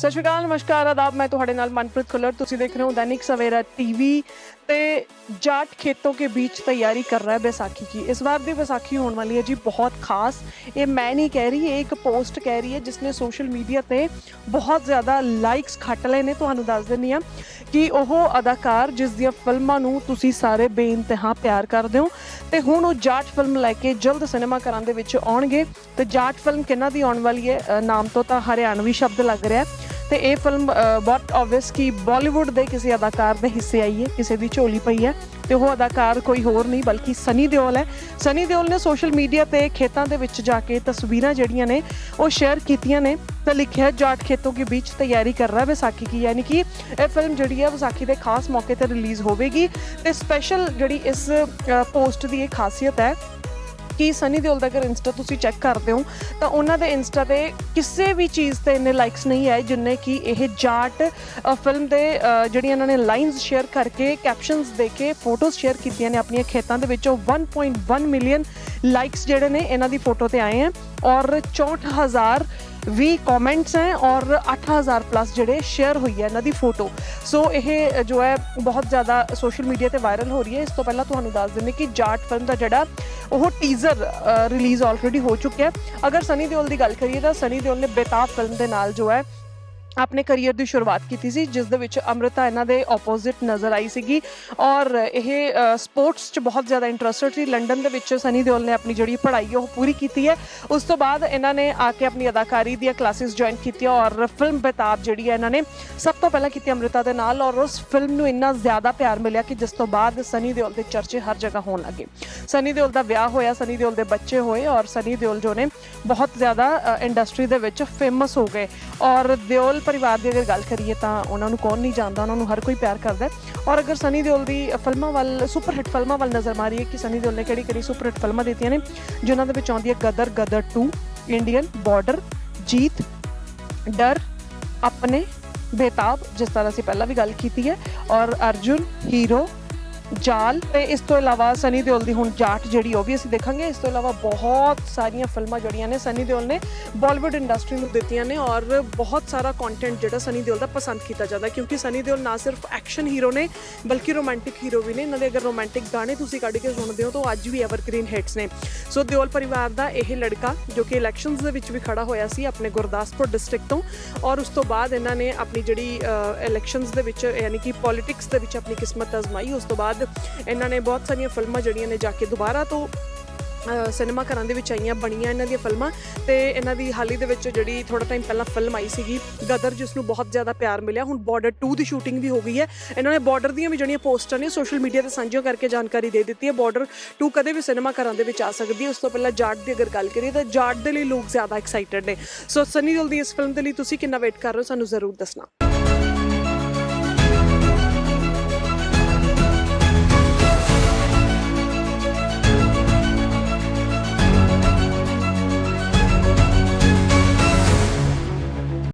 ਸਤਿ ਸ਼੍ਰੀ ਅਕਾਲ ਨਮਸਕਾਰ ਆਦਾਬ ਮੈਂ ਤੁਹਾਡੇ ਨਾਲ ਮਨਪ੍ਰੀਤ ਖੁੱਲਰ ਤੁਸੀਂ ਦੇਖ ਰਹੇ ਹੋ दैनिक सवेरा टीवी ਤੇ ਜਾਟ ਖੇਤੋਂ ਕੇ बीच तैयारी कर रहा है बैसाखी की इस बार ਦੀ ਵਿਸਾਖੀ ਹੋਣ ਵਾਲੀ ਹੈ ਜੀ ਬਹੁਤ ਖਾਸ ਇਹ ਮੈਂ ਨਹੀਂ ਕਹਿ ਰਹੀ ਇਹ ਇੱਕ ਪੋਸਟ ਕਹਿ ਰਹੀ ਹੈ ਜਿਸਨੇ ਸੋਸ਼ਲ ਮੀਡੀਆ ਤੇ ਬਹੁਤ ਜ਼ਿਆਦਾ ਲਾਈਕਸ ਖੱਟ ਲਏ ਨੇ ਤੁਹਾਨੂੰ ਦੱਸ ਦਿੰਨੀ ਆ ਕਿ ਉਹ ਅਦਾਕਾਰ ਜਿਸ ਦੀਆਂ ਫਿਲਮਾਂ ਨੂੰ ਤੁਸੀਂ ਸਾਰੇ ਬੇਇੰਤਹਾ ਪਿਆਰ ਕਰਦੇ ਹੋ ਤੇ ਹੁਣ ਉਹ ਜਾਟ ਫਿਲਮ ਲੈ ਕੇ ਜਲਦ ਸਿਨੇਮਾ ਘਰਾਂ ਦੇ ਵਿੱਚ ਆਉਣਗੇ ਤੇ ਜਾਟ ਫਿਲਮ ਕਿਹਨਾਂ ਦੀ ਆਉਣ ਵਾਲੀ ਹੈ ਅ, ਨਾਮ ਤੋਂ ਤਾਂ ਹਰਿਆਣਵੀ ਸ਼ਬਦ ਲੱਗ ਰਿਹਾ ਹੈ ਤੇ ਇਹ ਫਿਲਮ ਬਹੁਤ ਆਬਵੀਅਸ ਕਿ ਬਾਲੀਵੁੱਡ ਦੇ ਕਿਸੇ ਅਦਾਕਾਰ ਦੇ ਹਿੱਸੇ ਆਈ ਹੈ, ਕਿਸੇ ਦੀ ਝੋਲੀ ਪਈ ਹੈ ਤੇ ਉਹ ਅਦਾਕਾਰ ਕੋਈ ਹੋਰ ਨਹੀਂ, ਬਲਕਿ ਸਨੀ ਦਿਓਲ ਹੈ। ਸਨੀ ਦਿਓਲ ਨੇ ਸੋਸ਼ਲ ਮੀਡੀਆ ਤੇ ਖੇਤਾਂ ਦੇ ਵਿੱਚ ਜਾ ਕੇ ਤਸਵੀਰਾਂ ਜਿਹੜੀਆਂ ਨੇ, ਉਹ ਸ਼ੇਅਰ ਕੀਤੀਆਂ ਨੇ ਤੇ ਲਿਖਿਆ, ਜਾਟ ਖੇਤੋਂ ਕੇ ਵਿੱਚ ਤਿਆਰੀ ਕਰ ਰਹਾ ਵਿਸਾਖੀ ਕੀ ਯਾਨੀ ਕਿ ਇਹ ਫਿਲਮ ਜਿਹੜੀ ਹੈ ਵਿਸਾਖੀ ਦੇ ਖਾਸ ਮੌਕੇ ਤੇ ਰਿਲੀਜ਼ ਹੋਵੇਗੀ ਤੇ ਸਪੈਸ਼ਲ ਜਿਹੜੀ ਇਸ ਪੋਸਟ ਦੀ ਇਹ ਖਾਸੀਅਤ ਹੈ ਕਿ ਸਨੀ ਦਿਓਲ ਦਾ ਅਗਰ ਇੰਸਟਾ ਤੁਸੀਂ ਚੈੱਕ ਕਰਦੇ ਹੋ ਤਾਂ ਉਹਨਾਂ ਦੇ ਇੰਸਟਾ ਤੇ ਕਿਸੇ ਵੀ ਚੀਜ਼ ਤੇ ਇੰਨੇ ਲਾਈਕਸ ਨਹੀਂ ਆਏ ਜਿੰਨੇ ਕਿ ਇਹ ਜਾਟ ਫਿਲਮ ਦੇ ਅ, ਜਿਹੜੀਆਂ ਇਹਨਾਂ ਨੇ ਲਾਈਨਸ ਸ਼ੇਅਰ ਕਰਕੇ ਕੈਪਸ਼ਨਸ ਦੇ ਕੇ ਫੋਟੋਜ਼ ਸ਼ੇਅਰ ਕੀਤੀਆਂ ਨੇ ਆਪਣੀਆਂ ਖੇਤਾਂ ਦੇ ਵਿੱਚੋਂ 1.1 ਮਿਲੀਅਨ ਲਾਈਕਸ ਜਿਹੜੇ ਨੇ ਇਹਨਾਂ ਦੀ ਫੋਟੋ ਤੇ ਆਏ ਹੈ। ਔਰ 64000 ਵੀ ਕਮੈਂਟਸ ਹੈ ਔਰ 8000 ਪਲੱਸ ਜਿਹੜੇ ਸ਼ੇਅਰ ਹੋਈ ਹੈ ਇਹਨਾਂ ਦੀ ਫੋਟੋ ਸੋ ਇਹ ਜੋ ਹੈ, ਬਹੁਤ ਜ਼ਿਆਦਾ ਸੋਸ਼ਲ ਮੀਡੀਆ ਤੇ ਵਾਇਰਲ ਹੋ ਰਹੀ ਹੈ। ਇਸ ਤੋਂ ਪਹਿਲਾਂ ਤੁਹਾਨੂੰ ਦੱਸ ਦਿੰਦੇ ਕਿ ਜਾਟ ਫਿਲਮ ਦਾ ਜਿਹੜਾ ਉਹ ਟੀਜ਼ਰ ਰਿਲੀਜ਼ ਆਲਰੇਡੀ ਹੋ ਚੁੱਕਿਆ ਹੈ। ਅਗਰ ਸਨੀ ਦਿਓਲ ਦੀ ਗੱਲ ਕਰੀਏ ਤਾਂ ਸਨੀ ਦਿਓਲ ਨੇ ਬੇਤਾਬ ਫਿਲਮ ਦੇ ਨਾਲ ਜੋ ਹੈ ਆਪਣੇ ਕੈਰੀਅਰ ਦੀ ਸ਼ੁਰੂਆਤ ਕੀਤੀ ਸੀ, ਜਿਸ ਦੇ ਵਿੱਚ ਅੰਮ੍ਰਿਤਾ ਇਹਨਾਂ ਦੇ ਆਪੋਜ਼ਿਟ ਨਜ਼ਰ ਆਈ ਸੀਗੀ ਔਰ ਇਹ ਸਪੋਰਟਸ 'ਚ ਬਹੁਤ ਜ਼ਿਆਦਾ ਇੰਟਰਸਟਡ ਸੀ। ਲੰਡਨ ਦੇ ਵਿੱਚ ਸਨੀ ਦਿਓਲ ਨੇ ਆਪਣੀ ਜਿਹੜੀ ਪੜ੍ਹਾਈ ਉਹ ਪੂਰੀ ਕੀਤੀ ਹੈ। ਉਸ ਤੋਂ ਬਾਅਦ ਇਹਨਾਂ ਨੇ ਆ ਕੇ ਆਪਣੀ ਅਦਾਕਾਰੀ ਦੀਆਂ ਕਲਾਸਿਸ ਜੁਆਇਨ ਕੀਤੀਆਂ ਔਰ ਫਿਲਮ ਬੇਤਾਬ ਜਿਹੜੀ ਹੈ ਇਹਨਾਂ ਨੇ ਸਭ ਤੋਂ ਪਹਿਲਾਂ ਕੀਤੀ ਅੰਮ੍ਰਿਤਾ ਦੇ ਨਾਲ ਔਰ ਉਸ ਫਿਲਮ ਨੂੰ ਇੰਨਾ ਜ਼ਿਆਦਾ ਪਿਆਰ ਮਿਲਿਆ ਕਿ ਜਿਸ ਤੋਂ ਬਾਅਦ ਸਨੀ ਦਿਓਲ ਦੇ ਚਰਚੇ ਹਰ ਜਗ੍ਹਾ ਹੋਣ ਲੱਗੇ। ਸਨੀ ਦਿਓਲ ਦਾ ਵਿਆਹ ਹੋਇਆ ਸਨੀ ਦਿਓਲ ਦੇ ਬੱਚੇ ਹੋਏ ਔਰ ਸਨੀ ਦਿਓਲ ਜੋ ਨੇ ਬਹੁਤ ਜ਼ਿਆਦਾ ਇੰਡਸਟਰੀ ਦੇ ਵਿੱਚ ਫੇਮਸ ਹੋ ਗਏ ਔਰ ਦਿਓਲ ਪਰਿਵਾਰ ਦੀ ਅਗਰ ਗੱਲ ਕਰੀਏ ਤਾਂ ਉਹਨਾਂ ਨੂੰ ਕੌਣ ਨਹੀਂ ਜਾਣਦਾ, ਉਹਨਾਂ ਨੂੰ ਹਰ ਕੋਈ ਪਿਆਰ ਕਰਦਾ ਔਰ ਅਗਰ ਸਨੀ ਦਿਓਲ ਦੀ ਫਿਲਮਾਂ ਵੱਲ, ਸੁਪਰ ਹਿੱਟ ਫਿਲਮਾਂ ਵੱਲ ਨਜ਼ਰ ਮਾਰੀਏ ਕਿ ਸਨੀ ਦਿਓਲ ਨੇ ਕਿਹੜੀ ਕਿਹੜੀ ਸੁਪਰ ਹਿੱਟ ਫਿਲਮਾਂ ਦਿੱਤੀਆਂ ਨੇ, ਜਿਨ੍ਹਾਂ ਦੇ ਵਿੱਚ ਆਉਂਦੀ ਹੈ ਗਦਰ ਗਦਰ 2 ਇੰਡੀਅਨ ਬਾਰਡਰ ਜੀਤ ਡਰ ਆਪਣੇ ਬੇਤਾਬ ਜਿਸ ਤਰ੍ਹਾਂ ਅਸੀਂ ਪਹਿਲਾਂ ਵੀ ਗੱਲ ਕੀਤੀ ਹੈ। ਔਰ ਅਰਜੁਨ ਹੀਰੋ ਜਾਲ ਤੇ ਇਸ ਤੋਂ ਇਲਾਵਾ ਸਨੀ ਦਿਓਲ ਦੀ ਹੁਣ ਜਾਟ ਜਿਹੜੀ ਉਹ ਵੀ ਅਸੀਂ ਦੇਖਾਂਗੇ। ਇਸ ਤੋਂ ਇਲਾਵਾ ਬਹੁਤ ਸਾਰੀਆਂ ਫਿਲਮਾਂ ਜਿਹੜੀਆਂ ਨੇ ਸਨੀ ਦਿਓਲ ਨੇ ਬਾਲੀਵੁੱਡ ਇੰਡਸਟਰੀ ਨੂੰ ਦਿੱਤੀਆਂ ਨੇ ਔਰ ਬਹੁਤ ਸਾਰਾ ਕੰਟੈਂਟ ਜਿਹੜਾ ਸਨੀ ਦਿਓਲ ਦਾ ਪਸੰਦ ਕੀਤਾ ਜਾਂਦਾ ਕਿਉਂਕਿ ਸਨੀ ਦਿਓਲ ਨਾ ਸਿਰਫ ਐਕਸ਼ਨ ਹੀਰੋ ਨੇ, ਬਲਕਿ ਰੋਮਾਂਟਿਕ ਹੀਰੋ ਵੀ ਨੇ। ਇਹਨਾਂ ਦੇ ਅਗਰ ਰੋਮਾਂਟਿਕ ਗਾਣੇ ਤੁਸੀਂ ਕੱਢ ਕੇ ਸੁਣਦੇ ਹੋ, ਤਾਂ ਉਹ ਅੱਜ ਵੀ ਐਵਰਗ੍ਰੀਨ ਹਿੱਟਸ ਨੇ। ਸੋ ਦਿਓਲ ਪਰਿਵਾਰ ਦਾ ਇਹ ਲੜਕਾ, ਜੋ ਕਿ ਇਲੈਕਸ਼ਨਸ ਦੇ ਵਿੱਚ ਵੀ ਖੜਾ ਹੋਇਆ ਸੀ ਆਪਣੇ ਗੁਰਦਾਸਪੁਰ ਡਿਸਟ੍ਰਿਕਟ ਤੋਂ, ਔਰ ਉਸ ਤੋਂ ਬਾਅਦ ਇਹਨਾਂ ਨੇ ਆਪਣੀ ਜਿਹੜੀ ਇਲੈਕਸ਼ਨਸ ਦੇ ਵਿੱਚ, ਯਾਨੀ ਕਿ ਪੋਲਿਟਿਕਸ ਦੇ ਵਿੱਚ ਆਪਣੀ ਕਿਸਮਤ ਅਜ਼ਮਾਈ, ਉਸ ਤੋਂ ਬਾਅਦ ਇਹਨਾਂ ਨੇ ਬਹੁਤ ਸਾਰੀਆਂ ਫਿਲਮਾਂ ਜਿਹੜੀਆਂ ਨੇ ਜਾ ਕੇ ਦੁਬਾਰਾ ਤੋਂ ਸਿਨੇਮਾ ਘਰਾਂ ਦੇ ਵਿੱਚ ਆਈਆਂ, ਬਣੀਆਂ ਇਹਨਾਂ ਦੀਆਂ ਫਿਲਮਾਂ ਤੇ ਇਹਨਾਂ ਦੀ ਹਾਲੀ ਦੇ ਵਿੱਚ ਜਿਹੜੀ ਥੋੜਾ ਟਾਈਮ ਪਹਿਲਾਂ ਫਿਲਮ ਆਈ ਸੀਗੀ ਗਦਰ ਜਿਸ ਨੂੰ ਬਹੁਤ ਜ਼ਿਆਦਾ ਪਿਆਰ ਮਿਲਿਆ, ਹੁਣ ਬਾਰਡਰ 2 ਦੀ ਸ਼ੂਟਿੰਗ ਵੀ ਹੋ ਗਈ ਹੈ। ਇਹਨਾਂ ਨੇ ਬਾਰਡਰ ਦੀਆਂ ਵੀ ਜਿਹੜੀਆਂ ਪੋਸਟਾਂ ਨੇ ਸੋਸ਼ਲ ਮੀਡੀਆ ਤੇ ਸਾਂਝੀਆਂ ਕਰਕੇ ਜਾਣਕਾਰੀ ਦੇ ਦਿੱਤੀ ਹੈ। ਬਾਰਡਰ 2 ਕਦੇ ਵੀ ਸਿਨੇਮਾ ਘਰਾਂ ਦੇ ਵਿੱਚ ਆ ਸਕਦੀ ਹੈ। ਉਸ ਤੋਂ ਪਹਿਲਾਂ ਜਾਟ ਦੀ ਅਗਰ ਗੱਲ ਕਰੀਏ ਤਾਂ ਜਾਟ ਦੇ ਲਈ ਲੋਕ ਜ਼ਿਆਦਾ ਐਕਸਾਈਟਡ ਨੇ। ਸੋ ਸਨੀ ਦਿਲ ਦੀ ਇਸ ਫਿਲਮ ਦੇ ਲਈ ਤੁਸੀਂ ਕਿੰਨਾ ਵੇਟ ਕਰ ਰਹੇ ਹੋ? ਸਾਨੂੰ ਜ਼ਰੂਰ ਦੱਸਣਾ।